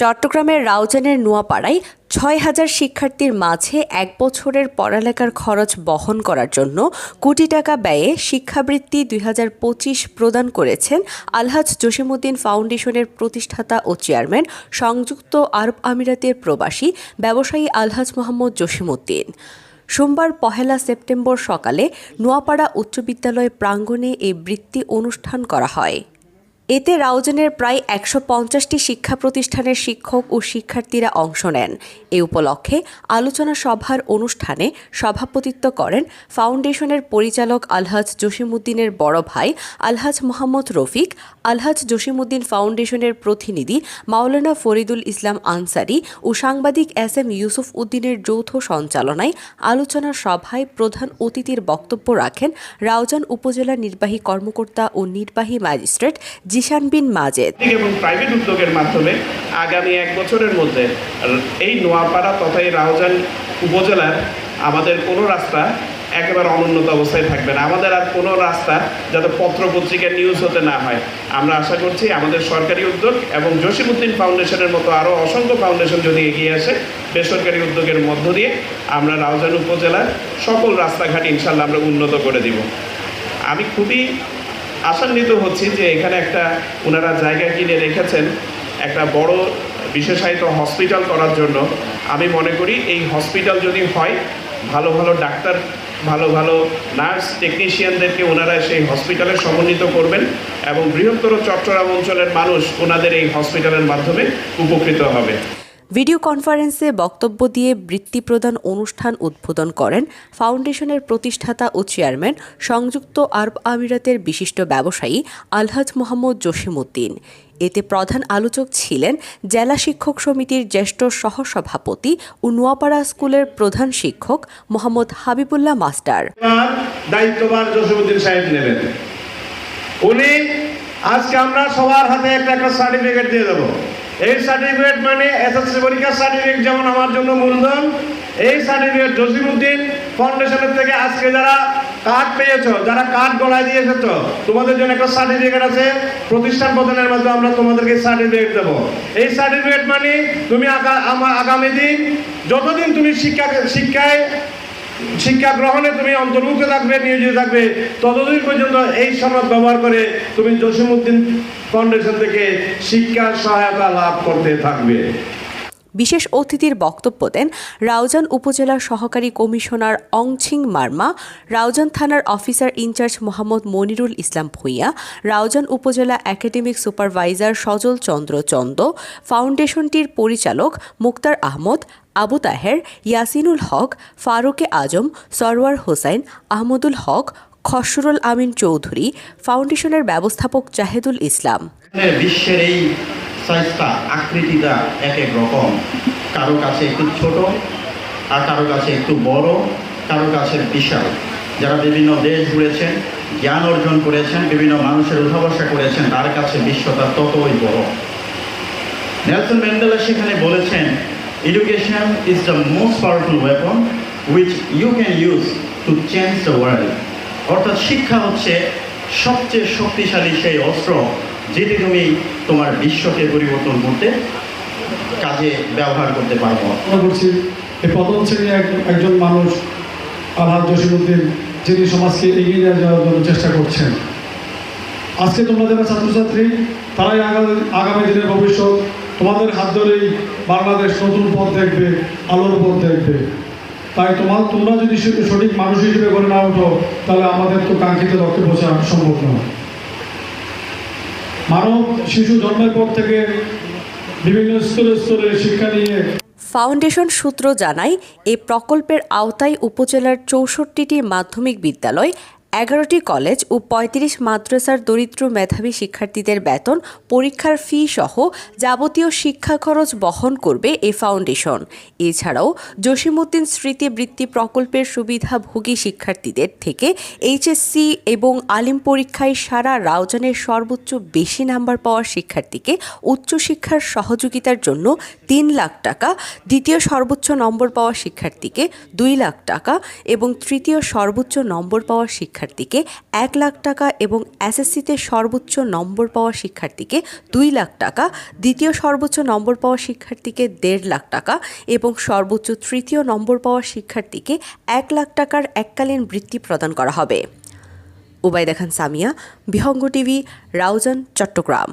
চট্টগ্রামের রাউজানের নোয়াপাড়ায় ছয় হাজার শিক্ষার্থীর মাঝে এক বছরের পড়ালেখার খরচ বহন করার জন্য কোটি টাকা ব্যয়ে শিক্ষাবৃত্তি দুই হাজার পঁচিশ প্রদান করেছেন আলহাজ জসিমুদ্দিন ফাউন্ডেশনের প্রতিষ্ঠাতা ও চেয়ারম্যান সংযুক্ত আরব আমিরাতের প্রবাসী ব্যবসায়ী আলহাজ মোহাম্মদ জসিমুদ্দিন সোমবার পহেলা সেপ্টেম্বর সকালে নোয়াপাড়া উচ্চ বিদ্যালয় প্রাঙ্গণে এই বৃত্তি অনুষ্ঠান করা হয়। এতে রাউজানের প্রায় একশো পঞ্চাশটি শিক্ষা প্রতিষ্ঠানের শিক্ষক ও শিক্ষার্থীরা অংশ নেন। এ উপলক্ষে আলোচনা সভার অনুষ্ঠানে সভাপতিত্ব করেন ফাউন্ডেশনের পরিচালক আলহাজ জসিমুদ্দিনের বড় ভাই আলহাজ মোহাম্মদ রফিক, আলহাজ জসিমুদ্দিন ফাউন্ডেশনের প্রতিনিধি মাওলানা ফরিদুল ইসলাম আনসারি ও সাংবাদিক এস এম ইউসুফ উদ্দিনের যৌথ সঞ্চালনায় আলোচনা সভায় প্রধান অতিথির বক্তব্য রাখেন রাউজান উপজেলা নির্বাহী কর্মকর্তা ও নির্বাহী ম্যাজিস্ট্রেট জিশান বিন মাজেদ। এবং প্রাইভেট উদ্যোগের মাধ্যমে আগামী এক বছরের মধ্যে এই নোয়াপাড়া তথা এই রাউজান উপজেলার আমাদের কোনো রাস্তা একেবারে অনুন্নত অবস্থায় থাকবে না। আমাদের আর কোনো রাস্তা যাতে পত্র পত্রিকার নিউজ হতে না হয়। আমরা আশা করছি আমাদের সরকারি উদ্যোগ এবং জসিমুদ্দিন ফাউন্ডেশনের মতো আরও অসংখ্য ফাউন্ডেশন যদি এগিয়ে আসে, বেসরকারি উদ্যোগের মধ্য দিয়ে আমরা রাউজান উপজেলার সকল রাস্তাঘাট ইনশাল্লাহ আমরা উন্নত করে দিব। আমি খুবই আশান্বিত হচ্ছি যে এখানে একটা ওনারা জায়গা কিনে রেখেছেন একটা বড় বিশেষায়িত হসপিটাল করার জন্য। আমি মনে করি এই হসপিটাল যদি হয়, ভালো ভালো ডাক্তার, ভালো ভালো নার্স, টেকনিশিয়ানদেরকে ওনারা সেই হসপিটালে সমন্বিত করবেন এবং বৃহত্তর চট্টগ্রাম অঞ্চলের মানুষ ওনাদের এই হসপিটালের মাধ্যমে উপকৃত হবে। ভিডিও কনফারেন্সে বক্তব্য দিয়ে বৃত্তি প্রদান অনুষ্ঠান উদ্বোধন করেন ফাউন্ডেশনের প্রতিষ্ঠাতা ও চেয়ারম্যান সংযুক্ত আরব আমিরাতের বিশিষ্ট ব্যবসায়ী আলহাজ মোহাম্মদ জসিমউদ্দিন। এতে প্রধান আলোচক ছিলেন জেলা শিক্ষক সমিতির জ্যেষ্ঠ সহসভাপতি ও নোয়াপাড়া স্কুলের প্রধান শিক্ষক মোহাম্মদ হাবিবুল্লাহ মাস্টার। জসিমুদ্দিন উনি, আজকে আমরা সবার হাতে একটা একটা সার্টিফিকেট দিয়ে দেবো। এই সার্টিফিকেট মানে এসএসসি পরীক্ষার সার্টিফিকেট যেমন আমার জন্য মূলধন, এই সার্টিফিকেট জসিমুদ্দিন ফাউন্ডেশনের থেকে আজকে যারা কার্ড পেয়েছ, যারা কার্ড গলায় দিয়ে এসেছ তোমাদের জন্য একটা সার্টিফিকেট আছে, প্রতিষ্ঠান প্রদানের মাধ্যমে আমরা তোমাদেরকে সার্টিফিকেট দেবো। এই সার্টিফিকেট মানে তুমি আগা- আগামী দিন যতদিন তুমি শিক্ষা শিক্ষায় শিক্ষা গ্রহণে তুমি অন্তর্ভুক্ত থাকবে, নিয়োজিত থাকবে। ততদিন পর্যন্ত এই সনদ ব্যবহার করে তুমি জসিমুদ্দিন ফাউন্ডেশন থেকে শিক্ষা সহায়তা লাভ করতে থাকবে। বিশেষ অতিথির বক্তব্য দেন রাউজান উপজেলার সহকারী কমিশনার অংছিং মার্মা, রাউজান থানার officer in charge Mohammad Monirul Islam Bhuiyan, Raozan upazila academic supervisor Sajal Chandra Chanda, ফাউন্ডেশনটির পরিচালক মুক্তার আহমদ, আবু তাহের, ইয়াসিনুল হক, ফারুকে আজম, সরওয়ার হোসাইন, আহমদুল হক, খসরুল আমিন চৌধুরী, ফাউন্ডেশনের ব্যবস্থাপক জাহেদুল ইসলাম। বিশ্বের এই সাইজটা আকৃতিটা এক এক রকম। কারও কাছে একটু ছোট আর কারও কাছে একটু বড়, কারও কাছে বিশাল। যারা বিভিন্ন দেশ ঘুরেছেন, জ্ঞান অর্জন করেছেন, বিভিন্ন মানুষের উঠাবসা করেছেন, তার কাছে বিশ্বটা ততই বড়। নেলসন ম্যান্ডেলা সেখানে বলেছেন education is the most powerful weapon which you can use to change the world অর্থাৎ শিক্ষা হচ্ছে সবচেয়ে শক্তিশালী সেই অস্ত্র যেটি তুমি তোমার বিশ্বকে পরিবর্তন করতে কাজে ব্যবহার করতে পারব মনে করছি এই প্রথম শ্রেণির এক- একজন মানুষ আলহাজ জসিমুদ্দিন যিনি সমাজকে এগিয়ে নিয়ে যাওয়ার জন্য চেষ্টা করছেন। আজকে তোমরা যারা ছাত্রছাত্রী, তারাই আগামী আগামী দিনের ভবিষ্যৎ। তোমাদের হাত ধরেই বাংলাদেশ নতুন পথ দেখবে, আলোর পথ দেখবে। তাই তোমার, তোমরা যদি সঠিক মানুষ হিসেবে করে না ওঠো, তাহলে আমাদের তো কাঙ্ক্ষিত লক্ষ্যে পৌঁছা সম্ভব নয়। মানব শিশু জন্মের পর থেকে বিভিন্ন স্তরে স্তরে শিক্ষা নিয়ে ফাউন্ডেশন সূত্র জানায়, এ প্রকল্পের আওতায় উপজেলার চৌষট্টিটি মাধ্যমিক বিদ্যালয় এগারোটি কলেজ ও পঁয়ত্রিশ মাদ্রাসার দরিদ্র মেধাবী শিক্ষার্থীদের বেতন, পরীক্ষার ফি সহ যাবতীয় শিক্ষা খরচ বহন করবে এ ফাউন্ডেশন এছাড়াও জসিমউদ্দিন স্মৃতি বৃত্তি প্রকল্পের সুবিধাভোগী শিক্ষার্থীদের থেকে এইচএসসি এবং আলিম পরীক্ষায় সারা রাউজানের সর্বোচ্চ বেশি নাম্বার পাওয়া শিক্ষার্থীকে উচ্চশিক্ষার সহযোগিতার জন্য তিন লাখ টাকা, দ্বিতীয় সর্বোচ্চ নম্বর পাওয়া শিক্ষার্থীকে দুই লাখ টাকা এবং তৃতীয় সর্বোচ্চ নম্বর পাওয়া শিক্ষার্থী শিক্ষার্থীকে এক লাখ টাকা এবং এসএসসিতে সর্বোচ্চ নম্বর পাওয়া শিক্ষার্থীকে দুই লাখ টাকা, দ্বিতীয় সর্বোচ্চ নম্বর পাওয়া শিক্ষার্থীকে দেড় লাখ টাকা এবং সর্বোচ্চ তৃতীয় নম্বর পাওয়া শিক্ষার্থীকে এক লাখ টাকার এককালীন বৃত্তি প্রদান করা হবে। উবাইদা খান সামিয়া, বিহঙ্গ টিভি, রাউজান, চট্টগ্রাম।